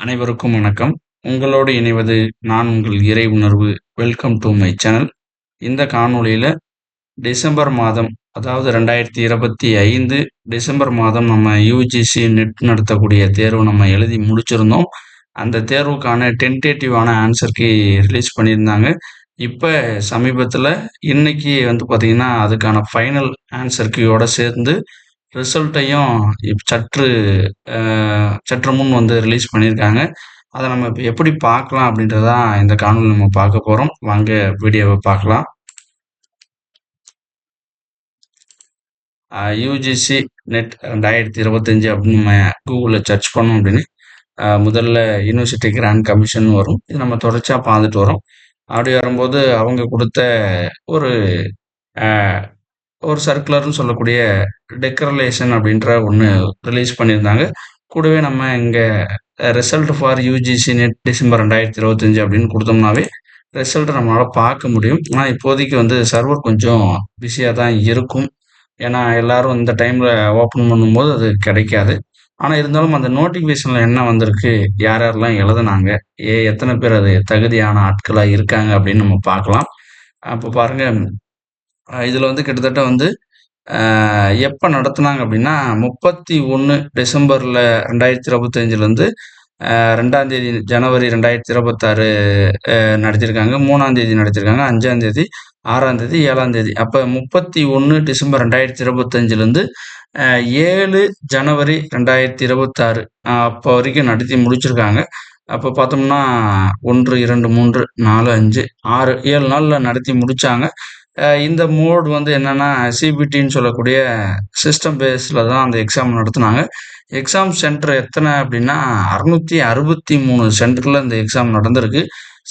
அனைவருக்கும் வணக்கம். உங்களோடு இணைவது நான் உங்கள் இறை உணர்வு. வெல்கம் டு மை சேனல் இந்த காணொளியில் டிசம்பர் மாதம் அதாவது ரெண்டாயிரத்தி இருபத்தி ஐந்து டிசம்பர் மாதம் நம்ம யூஜிசி நெட் நடத்தக்கூடிய தேர்வு நம்ம எழுதி முடிச்சிருந்தோம். அந்த தேர்வுக்கான டென்டேட்டிவான ஆன்சருக்கு ரிலீஸ் பண்ணியிருந்தாங்க. இப்போ சமீபத்தில் இன்னைக்கு வந்து பார்த்திங்கன்னா அதுக்கான ஃபைனல் ஆன்சர்க்கியோட சேர்ந்து ரிசல்ட்டையும் சற்று சற்று முன் வந்து ரிலீஸ் பண்ணியிருக்காங்க. அதை நம்ம இப்போ எப்படி பார்க்கலாம் அப்படின்றதான் இந்த காணொலி நம்ம பார்க்க போகிறோம் வாங்க வீடியோவை பார்க்கலாம். யூஜிசி நெட் ரெண்டாயிரத்தி இருபத்தஞ்சி அப்படின்னு நம்ம கூகுளில் சர்ச் பண்ணோம் அப்படின்னு. முதல்ல யூனிவர்சிட்டி கிராண்ட் கமிஷன் வரும். இது நம்ம தொடர்ச்சியாக பார்த்துட்டு வரோம். அப்படி வரும்போது அவங்க கொடுத்த ஒரு ஒரு சர்க்குலர்னு சொல்லக்கூடிய டெக்கரலேஷன் அப்படின்ற ஒன்று ரிலீஸ் பண்ணியிருந்தாங்க. கூடவே நம்ம இங்கே result for UGC NET December ரெண்டாயிரத்தி இருபத்தஞ்சு அப்படின்னு கொடுத்தோம்னாவே ரிசல்ட்டை நம்மளால் பார்க்க முடியும். ஆனால் இப்போதைக்கு வந்து சர்வர் கொஞ்சம் பிஸியாக தான் இருக்கும். ஏன்னா எல்லாரும் இந்த டைமில் ஓப்பன் பண்ணும்போது அது கிடைக்காது. ஆனால் இருந்தாலும் அந்த நோட்டிஃபிகேஷனில் என்ன வந்திருக்கு யார் யாரெல்லாம் எழுதுனாங்க ஏ எத்தனை பேர் அது தகுதியான ஆட்களாக இருக்காங்க அப்படின்னு நம்ம பார்க்கலாம். அப்போ பாருங்கள் இதில் வந்து கிட்டத்தட்ட வந்து எப்போ நடத்துனாங்க அப்படின்னா முப்பத்தி ஒன்று டிசம்பரில் ரெண்டாயிரத்தி இருபத்தஞ்சிலேருந்து ரெண்டாந்தேதி ஜனவரி ரெண்டாயிரத்தி இருபத்தாறு நடத்திருக்காங்க. மூணாந்தேதி நடத்திருக்காங்க. அஞ்சாம் ஆறாந்தேதி ஏழாந்தேதி. அப்போ முப்பத்தி ஒன்று டிசம்பர் ரெண்டாயிரத்தி இருபத்தஞ்சிலேருந்து ஏழு ஜனவரி ரெண்டாயிரத்தி இருபத்தாறு அப்போ வரைக்கும் நடத்தி முடிச்சிருக்காங்க. அப்போ பார்த்தோம்னா ஒன்று இரண்டு மூன்று நாலு அஞ்சு ஆறு ஏழு நாளில் நடத்தி முடித்தாங்க இந்த மோட் வந்து என்னென்னா சிபிடின்னு சொல்லக்கூடிய சிஸ்டம் பேஸில் தான் அந்த எக்ஸாம் நடத்துனாங்க. எக்ஸாம் சென்டர் எத்தனை அப்படின்னா அறுநூற்றி அறுபத்தி மூணு சென்டரில் இந்த எக்ஸாம் நடந்திருக்கு.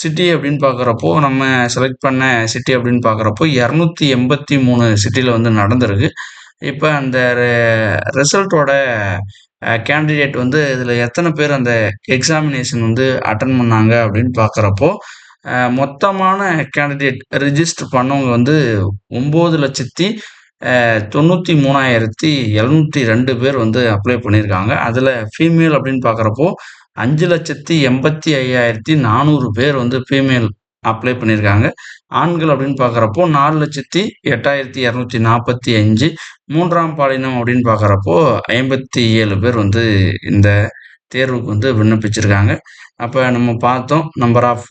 சிட்டி அப்படின்னு பார்க்குறப்போ நம்ம செலக்ட் பண்ண சிட்டி அப்படின்னு பார்க்குறப்போ இரநூத்தி எண்பத்தி மூணு சிட்டியில் வந்து நடந்திருக்கு. இப்போ அந்த ரிசல்ட்டோட கேண்டிடேட் வந்து இதில் எத்தனை பேர் அந்த எக்ஸாமினேஷன் வந்து அட்டன் பண்ணாங்க அப்படின்னு பார்க்குறப்போ மொத்தமான கேண்டிடேட் ரிஜிஸ்டர் பண்ணவங்க வந்து ஒம்பது லட்சத்தி தொண்ணூற்றி மூணாயிரத்தி எழுநூற்றி ரெண்டு பேர் வந்து அப்ளை பண்ணியிருக்காங்க. அதில் ஃபீமேல் அப்படின்னு பார்க்குறப்போ அஞ்சு லட்சத்தி எண்பத்தி ஐயாயிரத்தி நானூறு பேர் வந்து ஃபீமேல் அப்ளை பண்ணியிருக்காங்க. ஆண்கள் அப்படின்னு பார்க்குறப்போ நாலு லட்சத்தி எட்டாயிரத்தி இரநூத்தி நாற்பத்தி அஞ்சு. மூன்றாம் பாலினம் அப்படின்னு பார்க்குறப்போ ஐம்பத்தி ஏழு பேர் வந்து இந்த தேர்வுக்கு வந்து விண்ணப்பிச்சிருக்காங்க. அப்போ நம்ம பார்த்தோம் நம்பர் ஆஃப்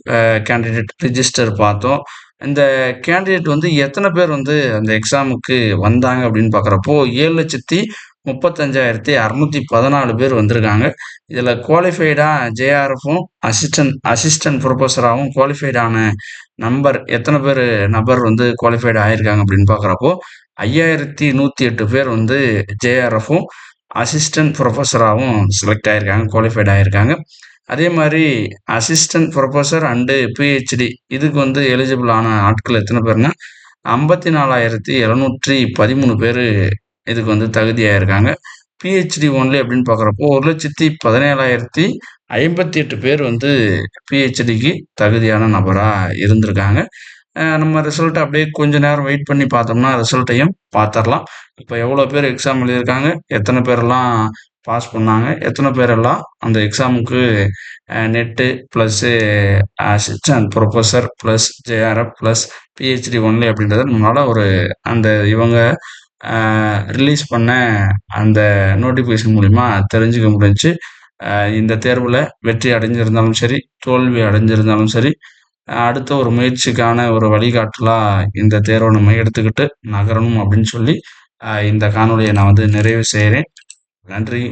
கேண்டிடேட் ரிஜிஸ்டர் பார்த்தோம். இந்த கேண்டிடேட் வந்து எத்தனை பேர் வந்து அந்த எக்ஸாமுக்கு வந்தாங்க அப்படின்னு பார்க்குறப்போ ஏழு லட்சத்தி முப்பத்தஞ்சாயிரத்தி அறநூற்றி பதினாலு பேர் வந்திருக்காங்க. இதில் குவாலிஃபைடாக ஜேஆர்எஃப்பும் அசிஸ்டன்ட் அசிஸ்டன்ட் ப்ரொஃபஸராகவும் குவாலிஃபைடான நம்பர் எத்தனை பேர் நபர் வந்து குவாலிஃபைடு ஆகியிருக்காங்க அப்படின்னு பார்க்குறப்போ ஐயாயிரத்தி நூற்றி எட்டு பேர் வந்து ஜேஆர்எஃப்பும் அசிஸ்டன்ட் ப்ரொஃபஸராகவும் செலக்ட் ஆகியிருக்காங்க குவாலிஃபைட் ஆகியிருக்காங்க அதே மாதிரி அசிஸ்டன்ட் ப்ரொஃபஸர் அண்டு பிஹெச்டி இதுக்கு வந்து எலிஜிபிள் ஆன ஆட்கள் எத்தனை பேர்னா ஐம்பத்தி நாலாயிரத்தி எழுநூற்றி பதிமூணு பேர் இதுக்கு வந்து தகுதியாக இருக்காங்க பிஹெச்டி ஒன்லி அப்படின்னு பார்க்குறப்போ ஒரு லட்சத்தி பதினேழாயிரத்தி ஐம்பத்தி எட்டு பேர் வந்து பிஹெச்டிக்கு தகுதியான நபராக இருந்திருக்காங்க. நம்ம ரிசல்ட்டை அப்படியே கொஞ்ச நேரம் வெயிட் பண்ணி பார்த்தோம்னா ரிசல்ட்டையும் பார்த்துடலாம் இப்போ எவ்வளோ பேர் எக்ஸாம் எழுதியிருக்காங்க? எத்தனை பேரெல்லாம் பாஸ் பண்ணாங்க? எத்தனை பேரெல்லாம் அந்த எக்ஸாமுக்கு NET plus assistant professor plus JRF plus PhD only அப்படின்றத நம்மளால் ஒரு அந்த இவங்க ரிலீஸ் பண்ண அந்த நோட்டிஃபிகேஷன் மூலிமா தெரிஞ்சுக்க முடிஞ்சு இந்த தேர்வில் வெற்றி அடைஞ்சிருந்தாலும் சரி தோல்வி அடைஞ்சிருந்தாலும் சரி அடுத்த ஒரு முயற்சிக்கான ஒரு வழிகாட்டலாக இந்த தேர்வை நம்ம எடுத்துக்கிட்டு நகரணும் அப்படின்னு சொல்லி இந்த காணொலியை நான் வந்து நிறைவு செய்கிறேன் நன்றி.